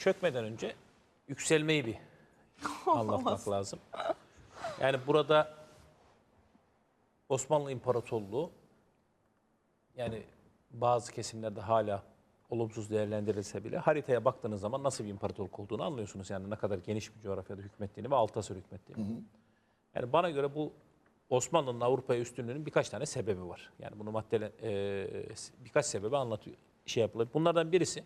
çökmeden önce yükselmeyi bir anlatmak lazım. Yani burada Osmanlı İmparatorluğu yani bazı kesimlerde hala olumsuz değerlendirilse bile haritaya baktığınız zaman nasıl bir imparatorluk olduğunu anlıyorsunuz. Yani ne kadar geniş bir coğrafyada hükmettiğini ve altı asır hükmettiğini. Yani bana göre bu Osmanlı'nın Avrupa'ya üstünlüğünün birkaç tane sebebi var. Yani bunu maddele e, birkaç sebebi anlatıyor şey yapılır. Bunlardan birisi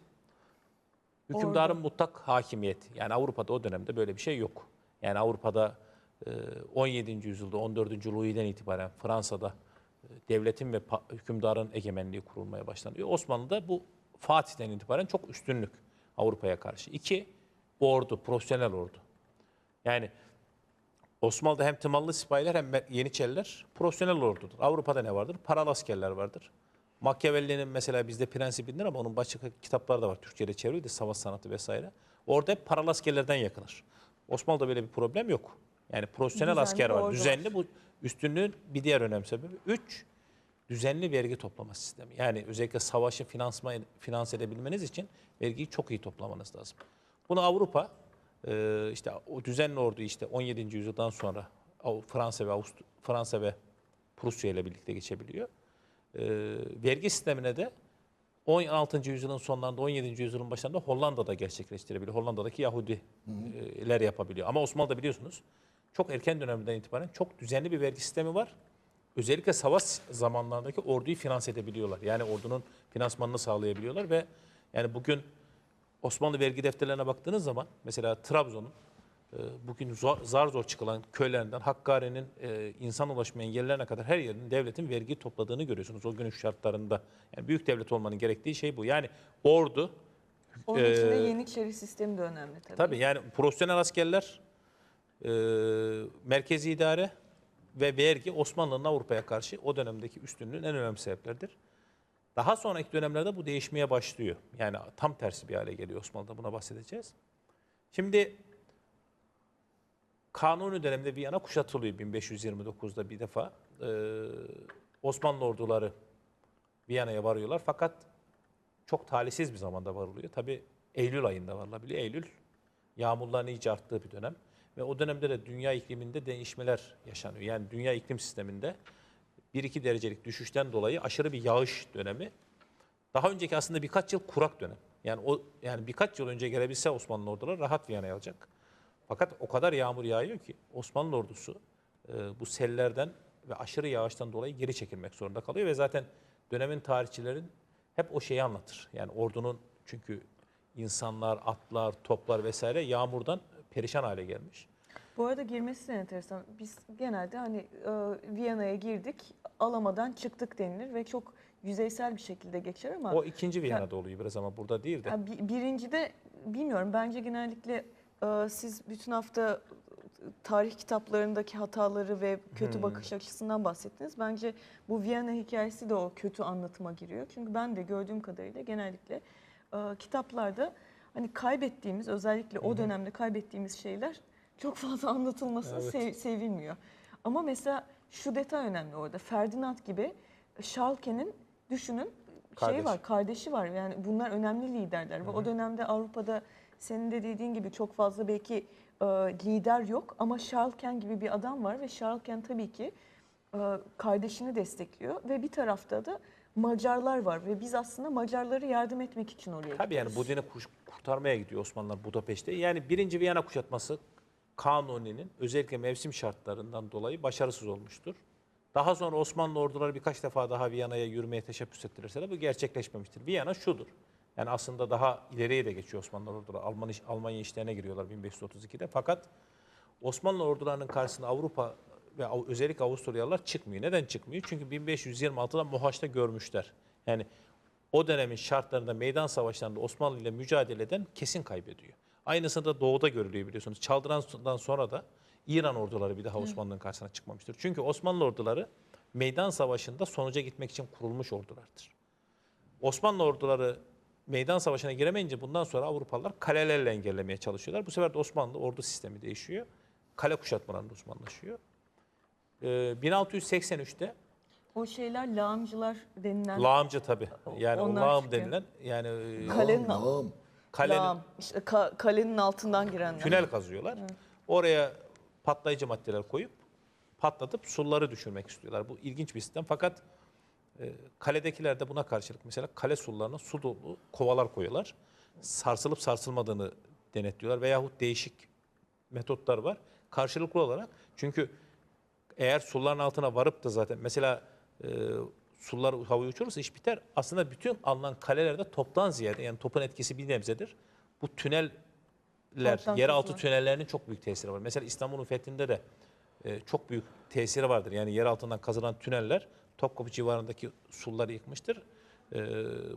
hükümdarın mutlak hakimiyeti. Yani Avrupa'da o dönemde böyle bir şey yok. Yani Avrupa'da e, 17. yüzyılda 14. Louis'den itibaren Fransa'da e, devletin ve hükümdarın egemenliği kurulmaya başlanıyor. Osmanlı'da bu Fatih'ten itibaren çok üstünlük Avrupa'ya karşı. İki, ordu, profesyonel ordu. Yani Osmanlı'da hem tımallı sipahiler hem Yeniçeriler profesyonel ordudur. Avrupa'da ne vardır? Paralı askerler vardır. Machiavelli'nin mesela bizde prensibindir ama onun başka kitapları da var. Türkçe'de çevrildi, savaş sanatı vesaire. Orada hep paralı askerlerden yakınır. Osmanlı'da böyle bir problem yok. Yani profesyonel Düzenli asker var. Düzenli bu üstünlüğün bir diğer önemli sebebi. Üç, düzenli vergi toplama sistemi. Yani özellikle savaşı finansma, finans edebilmeniz için vergiyi çok iyi toplamanız lazım. Bunu Avrupa e, işte o düzenli ordu işte 17. yüzyıldan sonra Fransa ve Avust Fransa ve Prusya ile birlikte geçebiliyor. E, vergi sistemine de 16. yüzyılın sonlarında 17. yüzyılın başlarında Hollanda'da gerçekleştirebiliyor. Hollanda'daki Yahudiler yapabiliyor. Ama Osmanlı'da biliyorsunuz çok erken dönemden itibaren çok düzenli bir vergi sistemi var. Özellikle savaş zamanlarındaki orduyu finanse edebiliyorlar. Yani ordunun finansmanını sağlayabiliyorlar ve yani bugün Osmanlı vergi defterlerine baktığınız zaman mesela Trabzon'un e, bugün zor- zar zor çıkılan köylerinden Hakkari'nin e, insan ulaşmayan yerlerine kadar her yerin devletin vergi topladığını görüyorsunuz o günün şartlarında. Yani büyük devlet olmanın gerektiği şey bu. Yani ordu Onun Ee, içinde Yeniçeri sistemi de önemli tabii. Tabii yani profesyonel askerler, e, merkezi idare ve vergi Osmanlı'nın Avrupa'ya karşı o dönemdeki üstünlüğün en önemli sebepleridir. Daha sonraki dönemlerde bu değişmeye başlıyor. Yani tam tersi bir hale geliyor Osmanlı'da buna bahsedeceğiz. Şimdi Kanuni döneminde Viyana kuşatılıyor 1529'da bir defa. Ee, Osmanlı orduları Viyana'ya varıyorlar fakat çok talihsiz bir zamanda varılıyor. Tabii Eylül ayında varılabiliyor. Eylül yağmurların iyice arttığı bir dönem. Ve o dönemde de dünya ikliminde değişmeler yaşanıyor. Yani dünya iklim sisteminde 1-2 derecelik düşüşten dolayı aşırı bir yağış dönemi. Daha önceki aslında birkaç yıl kurak dönem. Yani o yani birkaç yıl önce gelebilse Osmanlı orduları rahat Viyana'ya alacak. Fakat o kadar yağmur yağıyor ki Osmanlı ordusu e, bu sellerden ve aşırı yağıştan dolayı geri çekilmek zorunda kalıyor ve zaten dönemin tarihçilerin hep o şeyi anlatır. Yani ordunun çünkü insanlar, atlar, toplar vesaire yağmurdan perişan hale gelmiş. Bu arada girmesi de enteresan. Biz genelde hani e, Viyana'ya girdik, alamadan çıktık denilir ve çok yüzeysel bir şekilde geçer ama O ikinci Viyana'da oluyor biraz ama burada değil de. yani bi- birincide bilmiyorum. Bence genellikle siz bütün hafta tarih kitaplarındaki hataları ve kötü Hmm. bakış açısından bahsettiniz. Bence bu Viyana hikayesi de o kötü anlatıma giriyor. Çünkü ben de gördüğüm kadarıyla genellikle e, kitaplarda hani kaybettiğimiz özellikle o dönemde kaybettiğimiz şeyler çok fazla anlatılması Evet. sev- sevilmiyor. Ama mesela şu detay önemli orada. Ferdinand gibi Schalke'nin düşünün şey Kardeş. var, kardeşi var. Yani bunlar önemli liderler ve o dönemde Avrupa'da senin de dediğin gibi çok fazla belki e, lider yok ama Schalken gibi bir adam var ve Schalken tabii ki e, kardeşini destekliyor ve bir tarafta da Macarlar var ve biz aslında Macarlara yardım etmek için oraya Tabii yani gidiyoruz. Budin'i kurtarmaya gidiyor Osmanlılar Budapeşte. Yani birinci Viyana kuşatması Kanuni'nin özellikle mevsim şartlarından dolayı başarısız olmuştur. Daha sonra Osmanlı orduları birkaç defa daha Viyana'ya yürümeye teşebbüs ettirirse de bu gerçekleşmemiştir. Viyana şudur. Yani aslında daha ileriye de geçiyor Osmanlı orduları. Almanya, Almanya işlerine giriyorlar 1532'de. Fakat Osmanlı ordularının karşısında Avrupa ve özellikle Avusturyalılar çıkmıyor. Neden çıkmıyor? Çünkü 1526'da Mohaç'ta görmüşler. Yani o dönemin şartlarında meydan savaşlarında Osmanlı ile mücadele eden kesin kaybediyor. Aynısı da doğuda görülüyor biliyorsunuz. Çaldıran'dan sonra da İran orduları bir daha Osmanlı'nın karşısına çıkmamıştır. Çünkü Osmanlı orduları meydan savaşında sonuca gitmek için kurulmuş ordulardır. Osmanlı orduları meydan savaşına giremeyince bundan sonra Avrupalılar kalelerle engellemeye çalışıyorlar. Bu sefer de Osmanlı ordu sistemi değişiyor. Kale kuşatmalarında uzmanlaşıyor. Ee, 1683'te O şeyler lağımcılar denilen lağımcı tabii. Yani o Onlar lağım çıkıyor. denilen yani e, Kalenin Lağım. Kalenin, Lağım, işte ka- kalenin altından girenler. tünel kazıyorlar. Oraya patlayıcı maddeler koyup patlatıp suları düşürmek istiyorlar. Bu ilginç bir sistem fakat e, kaledekiler de buna karşılık mesela kale sularına su dolu kovalar koyuyorlar. Sarsılıp sarsılmadığını denetliyorlar veyahut değişik metotlar var. Karşılıklı olarak çünkü eğer suların altına varıp da zaten mesela e, sular havaya uçurursa iş biter. Aslında bütün alınan kalelerde toptan ziyade yani topun etkisi bir nebzedir. Bu tüneller, Toptan yeraltı kazılar. tünellerinin çok büyük tesiri var. Mesela İstanbul'un fethinde de e, çok büyük tesiri vardır. Yani yer altından kazılan tüneller Topkapı civarındaki suları yıkmıştır. E,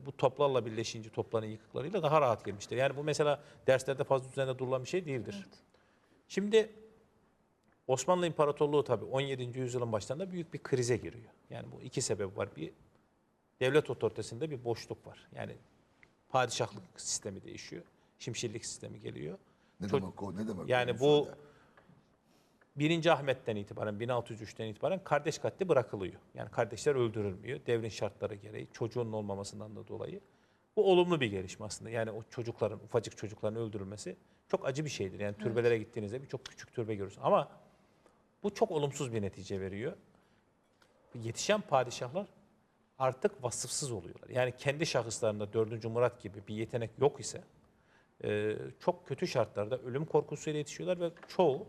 bu toplarla birleşince topların yıkıklarıyla daha rahat girmiştir. Yani bu mesela derslerde fazla üzerinde durulan bir şey değildir. Şimdi Osmanlı İmparatorluğu tabii 17. yüzyılın başlarında büyük bir krize giriyor. Yani bu iki sebep var. Bir devlet otoritesinde bir boşluk var. Yani padişahlık sistemi değişiyor. Şimşirlik sistemi geliyor. Ne Çok- demek o? Ne demek? Yani bu söyle. 1. Ahmet'ten itibaren 1603'ten itibaren kardeş katli bırakılıyor. Yani kardeşler öldürülmüyor. Devrin şartları gereği çocuğun olmamasından da dolayı. Bu olumlu bir gelişme aslında. Yani o çocukların, ufacık çocukların öldürülmesi çok acı bir şeydir. Yani türbelere gittiğinizde birçok küçük türbe görürsünüz. Ama bu çok olumsuz bir netice veriyor. Yetişen padişahlar artık vasıfsız oluyorlar. Yani kendi şahıslarında 4. Murat gibi bir yetenek yok ise çok kötü şartlarda ölüm korkusuyla yetişiyorlar ve çoğu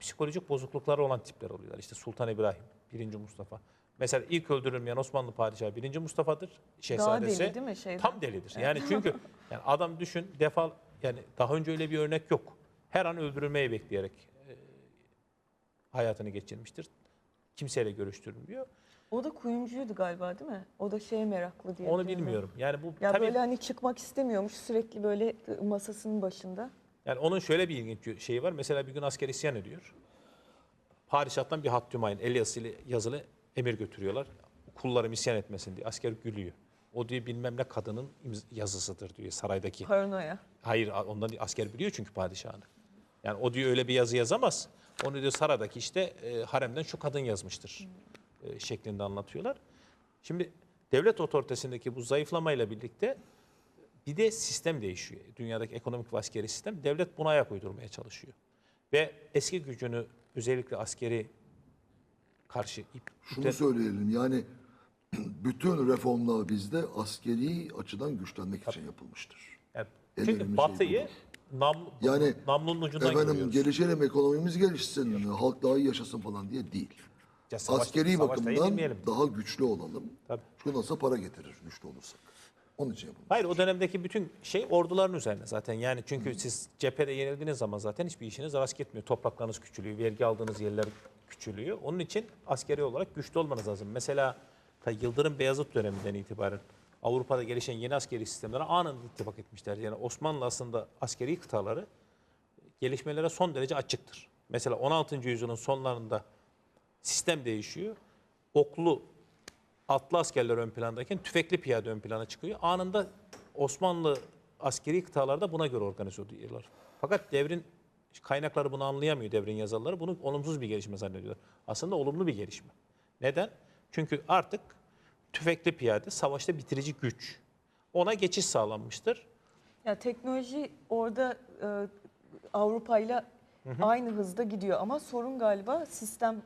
psikolojik bozuklukları olan tipler oluyorlar. İşte Sultan İbrahim, 1. Mustafa. Mesela ilk öldürülmeyen Osmanlı padişahı 1. Mustafa'dır. Daha Şehzadesi deli değil mi şeyden? tam delidir. Yani çünkü yani adam düşün defal yani daha önce öyle bir örnek yok. Her an öldürülmeyi bekleyerek e, hayatını geçirmiştir. Kimseyle görüştürülmüyor. O da kuyumcuydu galiba değil mi? O da şeye meraklı diye. Onu bilmiyorum. Yani bu Ya tabii böyle hani çıkmak istemiyormuş sürekli böyle masasının başında. Yani onun şöyle bir ilginç şeyi var. Mesela bir gün asker isyan ediyor. Padişah'tan bir hat tümayın, el yazılı, yazılı emir götürüyorlar. Kullarım isyan etmesin diye. Asker gülüyor. O diyor bilmem ne kadının yazısıdır diyor saraydaki. Paranoya. Hayır ondan değil, asker biliyor çünkü padişahını. Yani o diyor öyle bir yazı yazamaz. Onu diyor saraydaki işte e, haremden şu kadın yazmıştır e, şeklinde anlatıyorlar. Şimdi devlet otoritesindeki bu zayıflamayla birlikte bir de sistem değişiyor. Dünyadaki ekonomik ve askeri sistem. Devlet buna ayak uydurmaya çalışıyor. Ve eski gücünü özellikle askeri karşı ip, Şunu söyleyelim yani bütün reformlar bizde askeri açıdan güçlenmek için yapılmıştır. En çünkü şey batıyı nam, Yani namlunun ucundan Efendim görüyoruz. gelişelim ekonomimiz gelişsin, halk daha iyi yaşasın falan diye değil. Ya savaş- Askeri savaşta bakımdan daha güçlü olalım. Tabii. Çünkü nasıl para getirir güçlü olursak. Onun için yapılmış. Hayır o dönemdeki bütün şey orduların üzerine zaten. Yani çünkü siz cephede yenildiğiniz zaman zaten hiçbir işiniz rast gitmiyor. Topraklarınız küçülüyor, vergi aldığınız yerler küçülüyor. Onun için askeri olarak güçlü olmanız lazım. Mesela ta Yıldırım Beyazıt döneminden itibaren Avrupa'da gelişen yeni askeri sistemlere anında ittifak etmişler. Yani Osmanlı aslında askeri kıtaları gelişmelere son derece açıktır. Mesela 16. yüzyılın sonlarında sistem değişiyor. Oklu atlı askerler ön plandayken tüfekli piyade ön plana çıkıyor. Anında Osmanlı askeri kıtalarda buna göre organize oluyorlar. Fakat devrin kaynakları bunu anlayamıyor devrin yazarları. Bunu olumsuz bir gelişme zannediyorlar. Aslında olumlu bir gelişme. Neden? Çünkü artık tüfekli piyade savaşta bitirici güç. Ona geçiş sağlanmıştır. Ya teknoloji orada e, Avrupa ile aynı hızda gidiyor ama sorun galiba sistem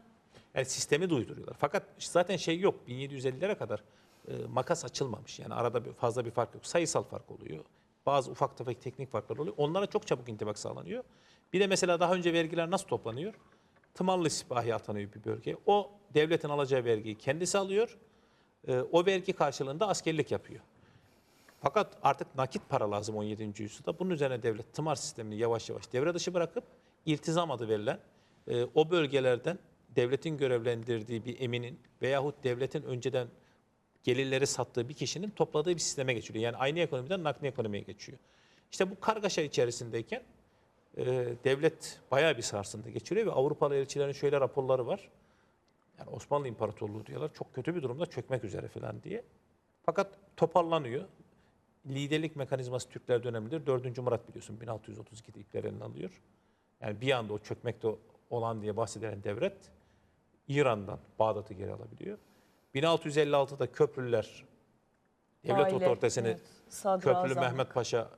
Yani sistemi duyduruyorlar. Fakat zaten şey yok. 1750'lere kadar e, makas açılmamış. Yani arada bir, fazla bir fark yok. Sayısal fark oluyor. Bazı ufak tefek teknik farklar oluyor. Onlara çok çabuk intibak sağlanıyor. Bir de mesela daha önce vergiler nasıl toplanıyor? Tımarlı sipahi atanıyor bir bölgeye. O devletin alacağı vergiyi kendisi alıyor. E, o vergi karşılığında askerlik yapıyor. Fakat artık nakit para lazım 17. yüzyılda. Bunun üzerine devlet tımar sistemini yavaş yavaş devre dışı bırakıp iltizam adı verilen e, o bölgelerden devletin görevlendirdiği bir eminin veyahut devletin önceden gelirleri sattığı bir kişinin topladığı bir sisteme geçiliyor. Yani aynı ekonomiden nakli ekonomiye geçiyor. İşte bu kargaşa içerisindeyken e, devlet bayağı bir sarsıntı geçiriyor ve Avrupalı elçilerin şöyle raporları var. Yani Osmanlı İmparatorluğu diyorlar çok kötü bir durumda çökmek üzere falan diye. Fakat toparlanıyor. Liderlik mekanizması Türkler dönemidir. 4. Murat biliyorsun 1632'de ipler alıyor. Yani bir anda o çökmekte olan diye bahsedilen devlet İran'dan Bağdat'ı geri alabiliyor. 1656'da köprüler devlet aile, otoritesini evet, sadrazam. Köprülü Mehmet Paşa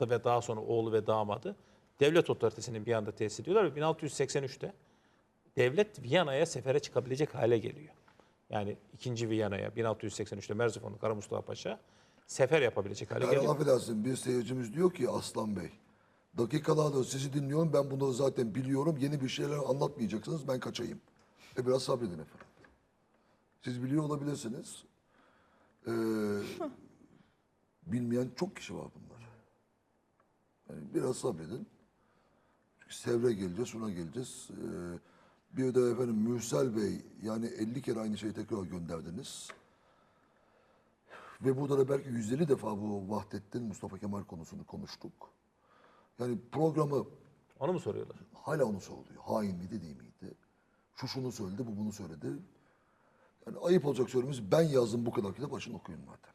ve daha sonra oğlu ve damadı devlet otoritesinin bir anda tesis ediyorlar ve 1683'te devlet Viyana'ya sefere çıkabilecek hale geliyor. Yani 2. Viyana'ya 1683'te Merzifonlu Kara Mustafa Paşa sefer yapabilecek hale geliyor. affedersin bir seyircimiz diyor ki Aslan Bey. Dakikalardır sizi dinliyorum ben bunları zaten biliyorum. Yeni bir şeyler anlatmayacaksınız ben kaçayım. E biraz sabredin efendim. Siz biliyor olabilirsiniz. Ee, bilmeyen çok kişi var bunlar. Yani biraz sabredin. Çünkü Sevre geleceğiz, şuna geleceğiz. Ee, bir de efendim Mürsel Bey yani 50 kere aynı şeyi tekrar gönderdiniz. Ve burada da belki 150 defa bu Vahdettin Mustafa Kemal konusunu konuştuk. Yani programı Onu mu soruyorlar? hala onu soruluyor. Hain miydi değil miydi? Şu şunu söyledi, bu bunu söyledi. Yani ayıp olacak söylememiz ben yazdım bu kadar kitap açın okuyun madem.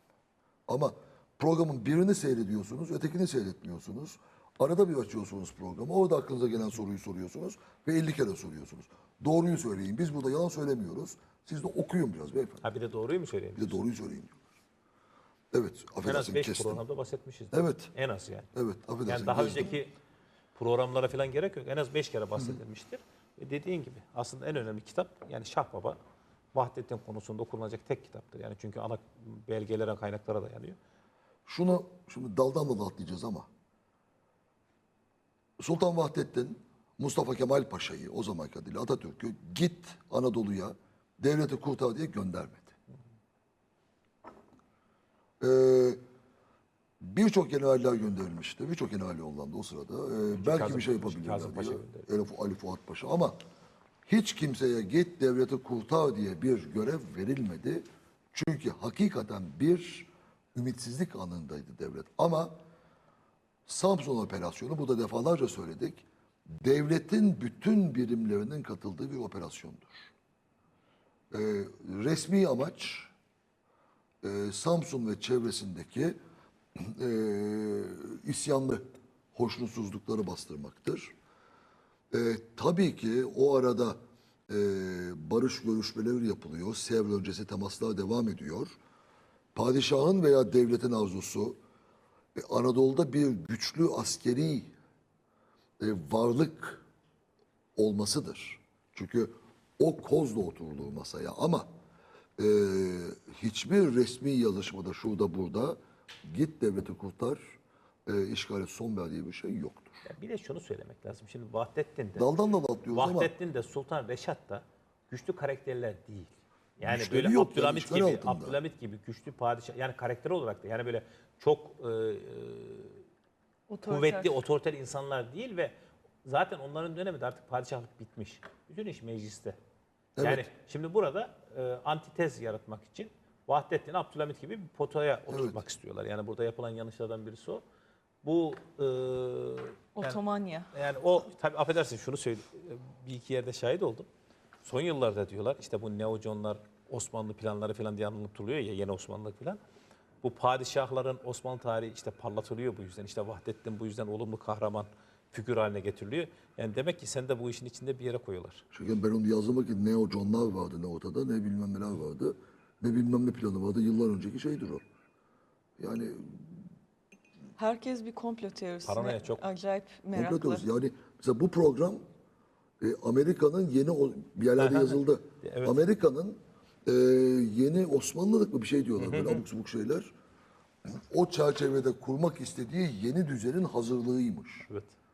Ama programın birini seyrediyorsunuz, ötekini seyretmiyorsunuz. Arada bir açıyorsunuz programı. Orada aklınıza gelen soruyu soruyorsunuz ve 50 kere soruyorsunuz. Doğruyu söyleyin. Biz burada yalan söylemiyoruz. Siz de okuyun biraz beyefendi. Ha bir de doğruyu mu söyleyeyim? Bir de doğruyu söyleyin diyorlar. Evet, En az affedersin 5 kestim. programda bahsetmişiz. Evet. En az yani. Evet, affedersin Yani daha kestim. önceki programlara falan gerek yok. En az 5 kere bahsedilmiştir. Ve dediğin gibi aslında en önemli kitap yani Şah Baba Vahdettin konusunda okunacak tek kitaptır. Yani çünkü ana belgelere, kaynaklara dayanıyor. Şunu şimdi daldan dala atlayacağız ama Sultan Vahdettin Mustafa Kemal Paşa'yı o zamanki adıyla Atatürk'ü git Anadolu'ya devleti kurtar diye göndermedi. Ee, Birçok generaller gönderilmişti. Birçok general yollandı o sırada. Ee, belki Kazım- bir şey yapabilirler Kazım Paşa diye. gönderildi. Ali, Fu- Ali Fuat Paşa ama hiç kimseye git devleti kurtar diye bir görev verilmedi. Çünkü hakikaten bir ümitsizlik anındaydı devlet. Ama Samsun operasyonu burada defalarca söyledik. Devletin bütün birimlerinin katıldığı bir operasyondur. Ee, resmi amaç e, Samsun ve çevresindeki e, isyanlı hoşnutsuzlukları bastırmaktır. E, tabii ki o arada e, barış görüşmeleri yapılıyor. Sevr öncesi temaslar devam ediyor. Padişahın veya devletin arzusu e, Anadolu'da bir güçlü askeri e, varlık olmasıdır. Çünkü o kozla oturulur masaya ama e, hiçbir resmi yazışmada şurada burada git devleti kurtar, e, işgale son ver diye bir şey yoktur. Ya bir de şunu söylemek lazım. Şimdi Vahdettin de Daldan dala atlıyoruz ama Vahdettin de Sultan Reşat da güçlü karakterler değil. Yani Güçleri böyle yok yani, Abdülhamit işgal gibi, altında. Abdülhamit gibi güçlü padişah yani karakter olarak da yani böyle çok e, e, Otoriter. kuvvetli, otoriter insanlar değil ve zaten onların döneminde artık padişahlık bitmiş. Bütün iş mecliste. Evet. Yani şimdi burada e, antitez yaratmak için Vahdettin Abdülhamit gibi bir potaya oturtmak istiyorlar. Yani burada yapılan yanlışlardan birisi o. Bu e, yani- Otomanya. yani o tabii affedersin şunu söyle bir iki yerde şahit oldum. Son yıllarda diyorlar işte bu neoconlar Osmanlı planları falan diye anlatılıyor ya yeni Osmanlı falan. Bu padişahların Osmanlı tarihi işte parlatılıyor bu yüzden. İşte Vahdettin bu yüzden olumlu kahraman figür haline getiriliyor. Yani demek ki sen de bu işin içinde bir yere koyuyorlar. Çünkü ben onu yazdığım vakit ne o John'lar vardı ne ortada ne bilmem neler vardı. Ne bilmem ne planı vardı. Yıllar önceki şeydir o. Yani Herkes bir komplo teorisine Paranoya çok. acayip komplo meraklı. teorisi. Yani mesela bu program e, Amerika'nın yeni o- bir yerlerde yazıldı. Evet. Amerika'nın e, yeni Osmanlılık mı bir şey diyorlar böyle abuk subuk şeyler. O çerçevede kurmak istediği yeni düzenin hazırlığıymış. Evet.